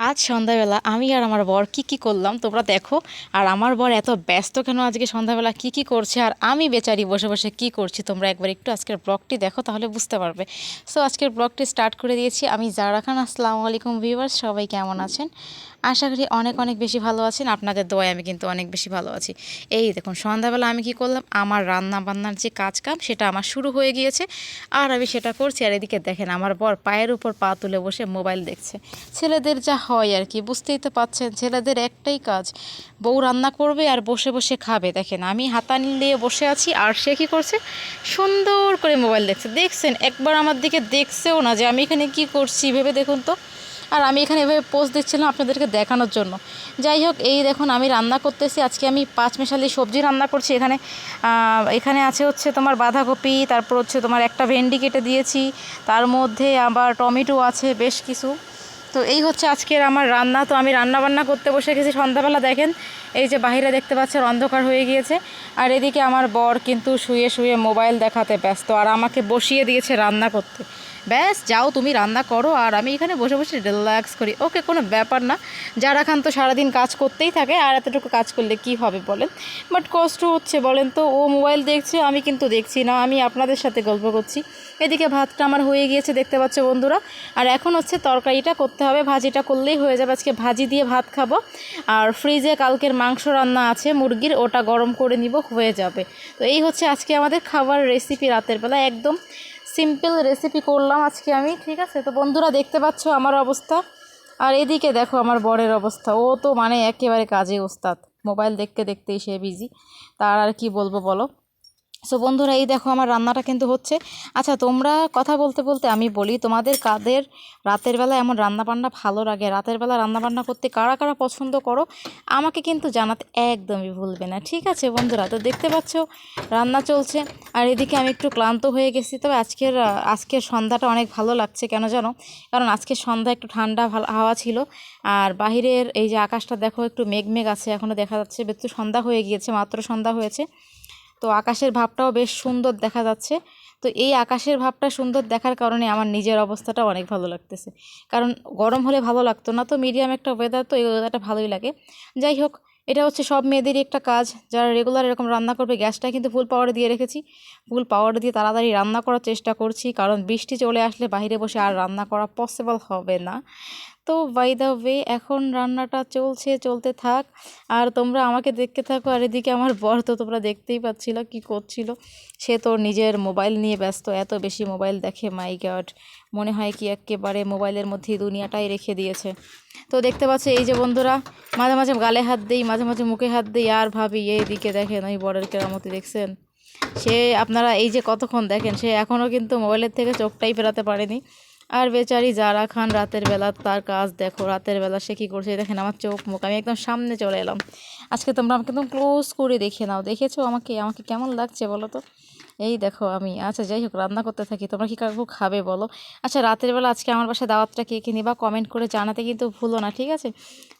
আজ সন্ধ্যাবেলা আমি আর আমার বর কি কি করলাম, তোমরা দেখো। আর আমার বর এত ব্যস্ত কেন আজকে সন্ধ্যাবেলা কি কি করছে, আর আমি বেচারি বসে বসে কি করছি, তোমরা একবার একটু আজকের ব্লগটি দেখো তাহলে বুঝতে পারবে। সো আজকের ব্লগটি স্টার্ট করে দিয়েছি আমি জারা খান, আসসালামু আলাইকুম ভিউয়ার্স সবাই কেমন আছেন? আশা করি অনেক অনেক বেশি ভালো আছেন, আপনাদের দোয়ায় আমি কিন্তু অনেক বেশি ভালো আছি। এই দেখুন, সন্ধ্যাবেলা আমি কি করলাম, আমার রান্না বান্নার যে কাজ কাম সেটা আমার শুরু হয়ে গিয়েছে, আর আমি সেটা করছি, আর এদিকে দেখেন আমার বর পায়ের উপর পা তুলে বসে মোবাইল দেখছে। ছেলেদের যা হয় আর কি, বুঝতেই তো পাচ্ছেন, ছেলেদের একটাই কাজ, বউ রান্না করবে আর বসে বসে খাবে। দেখেন, আমি হাতা নিয়ে বসে আছি, আর সে কী করছে? সুন্দর করে মোবাইল দেখছে। দেখছেন, একবার আমার দিকে দেখছেও না যে আমি এখানে কি করছি, ভেবে দেখুন তো। আর আমি এখানে এভাবে পোস্ট দিচ্ছিলাম আপনাদেরকে দেখানোর জন্য। যাই হোক, এই দেখুন, আমি রান্না করতেছি। আজকে আমি পাঁচ মেশালি সবজি রান্না করছি। এখানে এখানে আছে হচ্ছে তোমার বাঁধাকপি, তারপর হচ্ছে তোমার একটা ভেন্ডি কেটে দিয়েছি। তার মধ্যে আবার টমেটো আছে, বেশ কিছু। তো এই হচ্ছে আজকের আমার রান্না। তো আমি রান্না বান্না করতে বসে গেছি। সন্ধ্যাবেলা দেখেন, এই যে বাহিরে দেখতে পাচ্ছেন, অন্ধকার হয়ে গিয়েছে। আর এদিকে আমার বর কিন্তু শুয়ে শুয়ে মোবাইল দেখাতে ব্যস্ত আর আমাকে বসিয়ে দিয়েছে রান্না করতে। ব্যাস, যাও তুমি রান্না করো আর আমি এখানে বসে বসে রিল্যাক্স করি। ওকে কোনো ব্যাপার না। যারা খান তো সারাদিন কাজ করতেই থাকে আর এতটুকু কাজ করলে কি হবে বলেন? বাট কষ্ট হচ্ছে বলেন তো। ও মোবাইল দেখছে, আমি কিন্তু দেখছি না। আমি আপনাদের সাথে গল্প করছি। এদিকে ভাতটা আমার হয়ে গিয়েছে, দেখতে পাচ্ছ বন্ধুরা। আর এখন হচ্ছে তরকারিটা করতে হবে, ভাজিটা করলেই হয়ে যাবে। আজকে ভাজি দিয়ে ভাত খাব। আর ফ্রিজে কালকের মাংস রান্না আছে, মুরগির, ওটা গরম করে নিব, হয়ে যাবে। তো এই হচ্ছে আজকে আমাদের খাবার রেসিপি রাতের বেলা। একদম সিম্পল রেসিপি করলাম আজকে আমি, ঠিক আছে? তো বন্ধুরা, দেখতে পাচ্ছ আমার অবস্থা? আর এদিকে দেখো আমার বরের অবস্থা। ও তো মানে একেবারে কাজে ওস্তাদ। মোবাইল দেখতে দেখতেই সে বিজি তার আর কি বলব বলো? সো বন্ধুরা, এই দেখো আমার রান্নাটা কিন্তু হচ্ছে। আচ্ছা তোমরা কথা বলতে বলতে আমি বলি, তোমাদের কাদের রাতের বেলা এমন রান্না বান্না ভালো লাগে? রাতের বেলা রান্না বান্না করতে কারা কারা পছন্দ করো? আমাকে কিন্তু জানাতে একদমই ভুলবে না, ঠিক আছে বন্ধুরা? তো দেখতে পাচ্ছ, রান্না চলছে। আর এদিকে আমি একটু ক্লান্ত হয়ে গেছি, তবে আজকের আজকের সন্ধ্যাটা অনেক ভালো লাগছে, কেন জানো? কারণ আজকের সন্ধ্যা একটু ঠান্ডা হাওয়া ছিল। আর বাহিরের এই যে আকাশটা দেখো, একটু মেঘ মেঘ আছে এখনও দেখা যাচ্ছে একটু সন্ধ্যা হয়ে গিয়েছে, মাত্র সন্ধ্যা হয়েছে। তো আকাশের ভাবটাও বেশ সুন্দর দেখা যাচ্ছে। তো এই আকাশের ভাবটা সুন্দর দেখার কারণে আমার নিজের অবস্থাটা অনেক ভালো লাগতেছে। কারণ গরম হলে ভালো লাগতো না, তো মিডিয়াম একটা ওয়েদার তো এই ওয়েদারটা ভালোই লাগে। যাই হোক, এটা হচ্ছে সব মেয়েদেরই একটা কাজ। যারা রেগুলার এরকম রান্না করবে গ্যাসটা কিন্তু ফুল পাওয়ারে দিয়ে রেখেছি। ফুল পাওয়ারে দিয়ে তাড়াতাড়ি রান্না করার চেষ্টা করছি, কারণ বৃষ্টি চলে আসলে বাইরে বসে আর রান্না করা পসিবল হবে না। তো বাই দ্য ওয়ে এখন রান্নাটা চলছে, চলতে থাক। আর তোমরা আমাকে দেখতে থাকো, আর এদিকে আমার বর তো তোমরা দেখতেই পাচ্ছিল কি করছিল। সে তো নিজের মোবাইল নিয়ে ব্যস্ত, এত বেশি মোবাইল দেখে মাই গাড মনে হয় কি একেবারে মোবাইলের মধ্যেই দুনিয়াটাই রেখে দিয়েছে। তো দেখতে পাচ্ছ, এই যে বন্ধুরা, মাঝে মাঝে গালে হাত দিই, মাঝে মাঝে মুখে হাত দিই, আর ভাবি এইদিকে দেখেন, ওই বরের কেরামতি দেখছেন? সে, আপনারা এই যে কতক্ষণ দেখেন, সে এখনও কিন্তু মোবাইলের থেকে চোখটাই ফেরাতে পারেনি। আর বেচারি যারা খান রাতের বেলা তার কাজ দেখো, রাতের বেলা সে কী করছে? দেখেন আমার চোখ, মুখ, আমি একদম সামনে চলে এলাম। আজকে তোমরা আমাকে একদম ক্লোজ করে দেখে নাও, দেখেছ আমাকে? আমাকে কেমন লাগছে বলো তো? এই দেখো আমি আচ্ছা যাই হোক রান্না করতে থাকি, তোমরা কি কাকু খাবে বলো? আচ্ছা রাতের বেলা আজকে আমার বাসায় দাওয়াতটা কে কে নিবা কমেন্ট করে জানাতে কিন্তু ভুলো না, ঠিক আছে?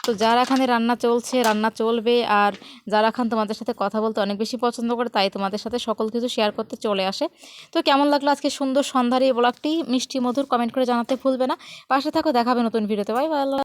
তো যারা এখানে রান্না চলছে, রান্না চলবে, আর যারা খান তোমাদের সাথে কথা বলতে অনেক বেশি পছন্দ করে, তাই তোমাদের সাথে সকল কিছু শেয়ার করতে চলে আসে। তো কেমন লাগল আজকে সুন্দর সন্ধ্যার এই ব্লগটি মিষ্টি মধুর কমেন্ট করে জানাতে ভুলবে না। পাশে থাকো, দেখাবে নতুন ভিডিওতে বাই বাই